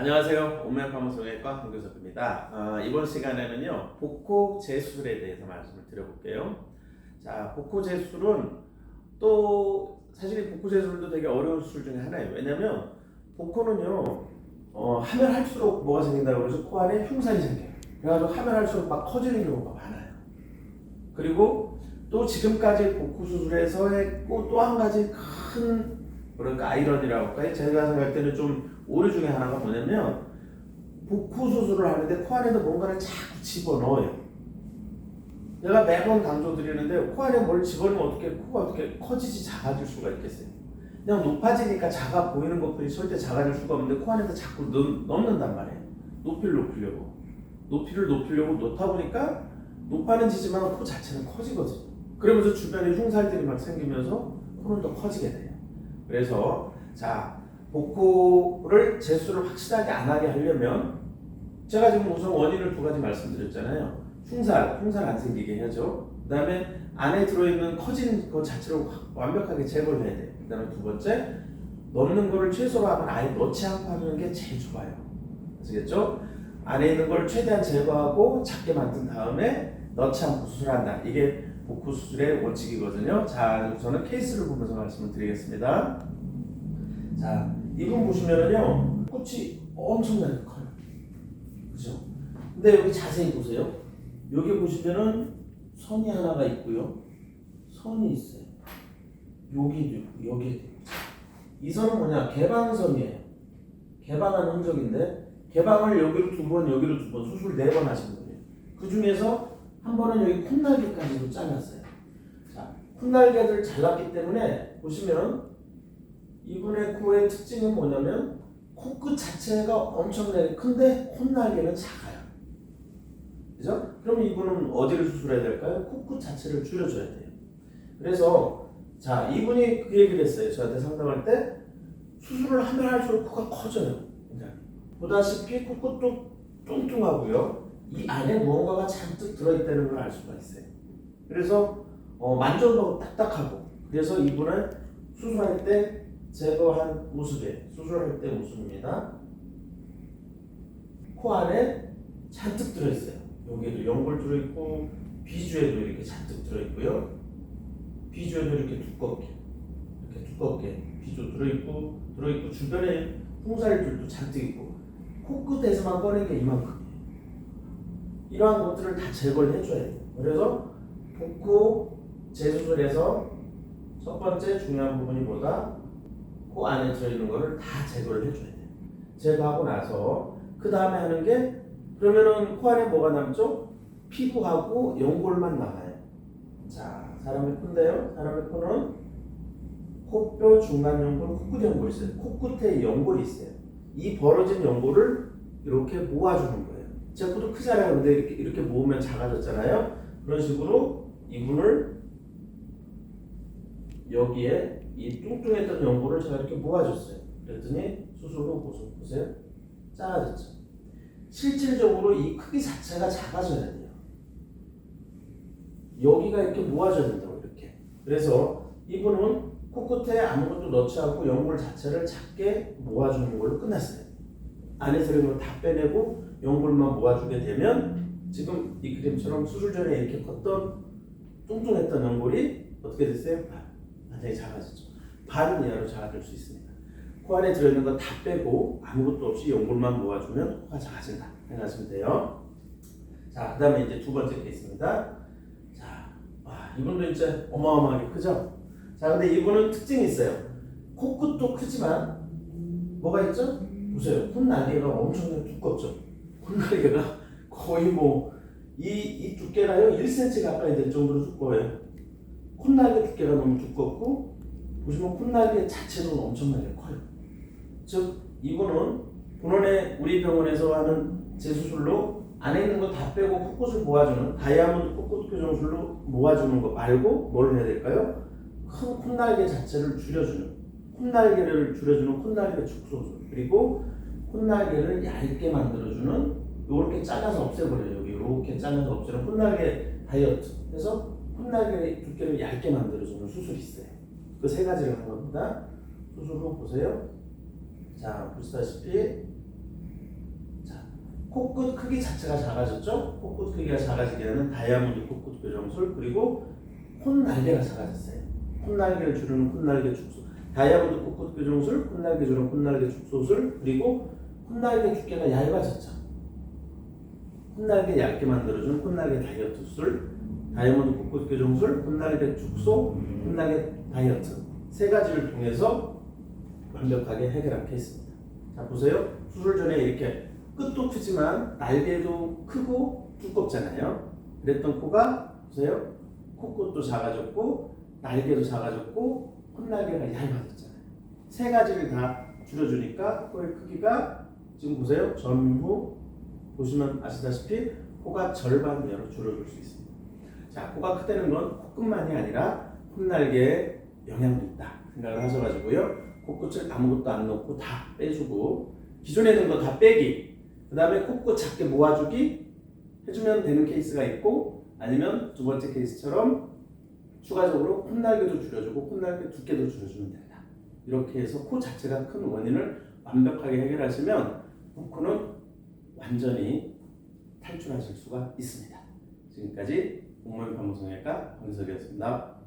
안녕하세요. 온면파무성외과 홍교섭입니다. 아, 이번 시간에는요 복코 재수술에 대해서 말씀을 드려볼게요. 자, 복코 재수술은 또 사실 이 복코 재수술도 되게 어려운 수술 중에 하나예요. 왜냐면 복코는요 어, 하면 할수록 뭐가 생긴다고 그래서 코 안에 흉산이 생겨요. 그래가지고 하면 할수록 막 커지는 경우가 많아요. 그리고 또 지금까지 복코 수술에서 했고 또한 가지 큰 뭐랄까 아이러니라고 할까요? 제가 생각할 때는 좀 오류 중에 하나가 뭐냐면 복부 수술을 하는데 코 안에도 뭔가를 자꾸 집어넣어요. 내가 매번 강조드리는데 코 안에 뭘 집어넣으면 어떻게 코가 어떻게 커지지 작아질 수가 있겠어요? 그냥 높아지니까 작아 보이는 것뿐이 절대 작아질 수가 없는데 코 안에다 자꾸 넣, 넣는단 말이에요. 높이를 높이려고. 높이를 높이려고 놓다 보니까 높아는 지지만 코 자체는 커지거든요. 그러면서 주변에 흉살들이 막 생기면서 코는 더 커지게 돼요. 그래서 자 복코를 재수를 확실하게 안 하게 하려면 제가 지금 우선 원인을 두 가지 말씀드렸잖아요. 흉살, 흉살 안 생기게 해야죠. 그 다음에 안에 들어있는 커진 것 자체를 확- 완벽하게 제거를 해야 돼요. 그 다음에 두 번째, 넣는 거를 최소로 하면 아예 넣지 않고 하는 게 제일 좋아요. 아시겠죠? 안에 있는 걸 최대한 제거하고 작게 만든 다음에 넣지 않고 수술한다. 이게 복부 수술의 원칙이거든요. 자, 우선은 케이스를 보면서 말씀을 드리겠습니다. 자, 이분 보시면은요, 꽃이 엄청나게 커요. 그죠? 근데 여기 자세히 보세요. 여기 보시면은 선이 하나가 있고요. 선이 있어요. 여기도 있고. 이 선은 뭐냐? 개방선이에요. 개방한 흔적인데, 개방을 여기로 두 번, 여기로 두 번, 수술 네 번 하신 거예요. 그 중에서 한 번은 여기 콧날개까지도 잘랐어요. 자, 콧날개를 잘랐기 때문에 보시면 이분의 코의 특징은 뭐냐면 코끝 자체가 엄청나게 큰데 콧날개는 작아요. 그죠? 그럼 이분은 어디를 수술해야 될까요? 코끝 자체를 줄여줘야 돼요. 그래서 자 이분이 그 얘기를 했어요. 저한테 상담할 때 수술을 하면 할수록 코가 커져요. 보다시피 코끝도 뚱뚱하고요. 이 안에 무언가가 잔뜩 들어있다는 걸 알 수가 있어요. 그래서 어, 만져도 딱딱하고 그래서 이분은 수술할 때 제거한 모습이에요. 수술할 때 모습입니다. 코 안에 잔뜩 들어있어요. 여기에도 연골 들어있고 비주에도 이렇게 잔뜩 들어있고요. 비주에도 이렇게 두껍게 이렇게 두껍게 비주 들어있고 들어있고 주변에 흉살들도 잔뜩 있고 코끝에서만 꺼낸 게 이만큼 이러한 것들을 다 제거를 해줘야 돼요. 그래서 복코 재수술에서 첫 번째 중요한 부분이 뭐다? 코 안에 들어있는 거를 다 제거를 해줘야 돼요. 제거하고 나서 그 다음에 하는 게 그러면은 코 안에 뭐가 남죠? 피부하고 연골만 남아요. 자, 사람의 코인데요. 사람의 코는 코뼈 중간 연골, 코끝 연골 있어요. 코끝에 연골이 있어요. 이 벌어진 연골을 이렇게 모아주는 거예요. 제 코도 크잖아요. 근데 이렇게, 이렇게 모으면 작아졌잖아요. 그런 식으로 이분을 여기에 이 뚱뚱했던 연골을 제가 이렇게 모아줬어요. 그랬더니 수술로 보세요. 보세요. 작아졌죠. 실질적으로 이 크기 자체가 작아져야 돼요. 여기가 이렇게 모아져야 된다고 이렇게. 그래서 이분은 코끝에 아무것도 넣지 않고 연골 자체를 작게 모아주는 걸로 끝났어요. 안에서 이런 걸다 빼내고 연골만 모아주게 되면 지금 이 그림처럼 수술 전에 이렇게 컸던 뚱뚱했던 연골이 어떻게 됐어요? 반. 완전히 작아졌죠. 반 이하로 작아질 수 있습니다. 코 안에 들어있는 거 다 빼고 아무것도 없이 연골만 모아주면 코가 작아진다. 생각하시면 돼요. 자, 그 다음에 이제 두 번째 케이스입니다. 자, 와, 이분도 이제 어마어마하게 크죠? 자, 근데 이분은 특징이 있어요. 코끝도 크지만 뭐가 있죠? 보세요. 콧 날개가 엄청나게 두껍죠? 콧날개가 거의 뭐, 이, 이 두께가요, 1cm 가까이 될 정도로 두꺼워요. 콧날개 두께가 너무 두껍고, 보시면 콧날개 자체도 엄청나게 커요. 즉, 이분은 본원에 우리 병원에서 하는 재수술로 안에 있는 거 다 빼고 코끝을 모아주는 다이아몬드 코끝 교정술로 모아주는 거 말고 뭘 해야 될까요? 큰 콧날개 자체를 줄여주는 콧날개를 줄여주는 콧날개 축소술 그리고 콧날개를 얇게 만들어주는 요렇게 잘라서 없애버려요. 여기 이렇게 잘라서 없애는 콧날개 다이어트. 해서 콧날개 두께를 얇게 만들어주는 수술이 있어요. 그 세 가지를 한 겁니다. 수술 후 보세요. 자 보시다시피. 코끝 크기 자체가 작아졌죠? 코끝 크기가 작아지게 되는 다이아몬드 코끝 교정술 그리고 콧날개가 작아졌어요. 콧날개를 주르는 콧날개 축소 다이아몬드 코끝 교정술, 콧날개 주르는 콧날개 축소술 그리고 콧날개 두께가 얇아졌죠. 콧날개 얇게 만들어주는 콧날개 다이어트 술 다이아몬드 코끝 교정술, 콧날개 축소, 콧날개 다이어트 세 가지를 통해서 완벽하게 해결한 케이스입니다. 자 보세요. 수술 전에 이렇게 끝도 크지만 날개도 크고 두껍잖아요. 그랬던 코가 보세요. 코끝도 작아졌고 날개도 작아졌고 콧날개가 얇아졌잖아요. 세 가지를 다 줄여주니까 코의 크기가 지금 보세요. 전후 보시면 아시다시피 코가 절반 내로 줄어들 수 있습니다. 자, 코가 크다는 건 코끝만이 아니라 콧날개에 영향도 있다 생각을 하셔가지고요. 코끝을 아무것도 안 넣고 다 빼주고 기존에 있는 거 다 빼기 그 다음에 코끝 작게 모아주기 해주면 되는 케이스가 있고 아니면 두 번째 케이스처럼 추가적으로 콧날개도 줄여주고 콧날개 두께도 줄여주면 된다. 이렇게 해서 코 자체가 큰 원인을 완벽하게 해결하시면 코는 완전히 탈출하실 수가 있습니다. 지금까지 공무원 판무성외과 강석이었습니다.